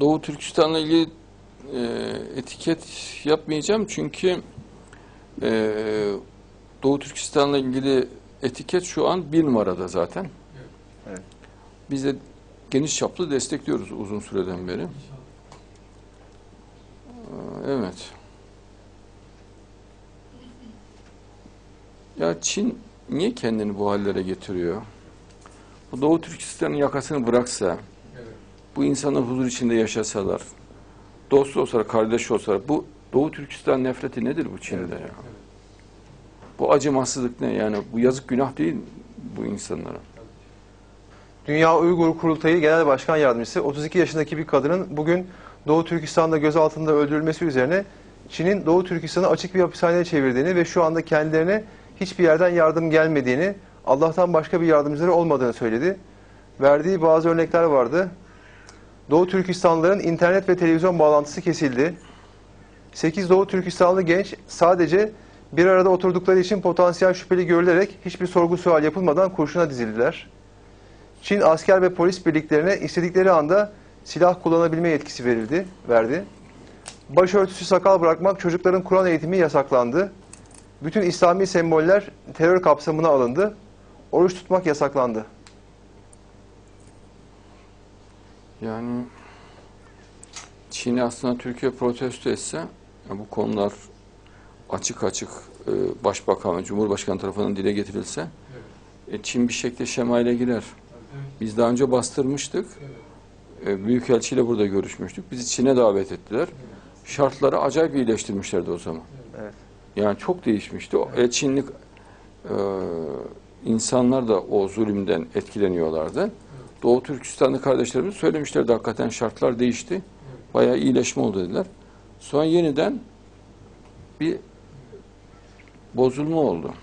Doğu Türkistan'la ilgili e, etiket yapmayacağım çünkü e, Doğu Türkistan'la ilgili etiket şu an bir numarada zaten. Evet. Biz de geniş çaplı destekliyoruz uzun süreden beri. Ee, Evet. Ya Çin niye kendini bu hallere getiriyor? Bu Doğu Türkistan'ın yakasını bıraksa, bu insanlar huzur içinde yaşasalar, dost olsalar, kardeş olsalar, bu Doğu Türkistan nefreti nedir bu Çin'de ya? Bu acımasızlık ne yani? Bu yazık günah değil bu insanlara. Dünya Uygur Kurultayı Genel Başkan Yardımcısı 32 yaşındaki bir kadının bugün Doğu Türkistan'da gözaltında öldürülmesi üzerine Çin'in Doğu Türkistan'ı açık bir hapishaneye çevirdiğini ve şu anda kendilerine hiçbir yerden yardım gelmediğini, Allah'tan başka bir yardımcıları olmadığını söyledi. Verdiği bazı örnekler vardı. Doğu Türkistanlıların internet ve televizyon bağlantısı kesildi. 8 Doğu Türkistanlı genç sadece bir arada oturdukları için potansiyel şüpheli görülerek hiçbir sorgu sual yapılmadan kurşuna dizildiler. Çin asker ve polis birliklerine istedikleri anda silah kullanabilme yetkisi verildi, verdi. Başörtüsü sakal bırakmak çocukların Kur'an eğitimi yasaklandı. Bütün İslami semboller terör kapsamına alındı. Oruç tutmak yasaklandı. Yani Çin'i aslında Türkiye protesto etse ya bu konular açık açık e, Başbakan ve Cumhurbaşkanı tarafından dile getirilse e, Çin bir şekilde şemayla girer. Biz daha önce bastırmıştık. E, Büyükelçiyle burada görüşmüştük. Bizi Çin'e davet ettiler. Şartları acayip iyileştirmişlerdi o zaman. Evet. Yani çok değişmişti. O- E, Çinlik e, insanlar da o zulümden etkileniyorlardı. Doğu Türkistanlı kardeşlerimiz söylemişlerdi hakikaten şartlar değişti. Bayağı iyileşme oldu dediler. Sonra yeniden bir bozulma oldu.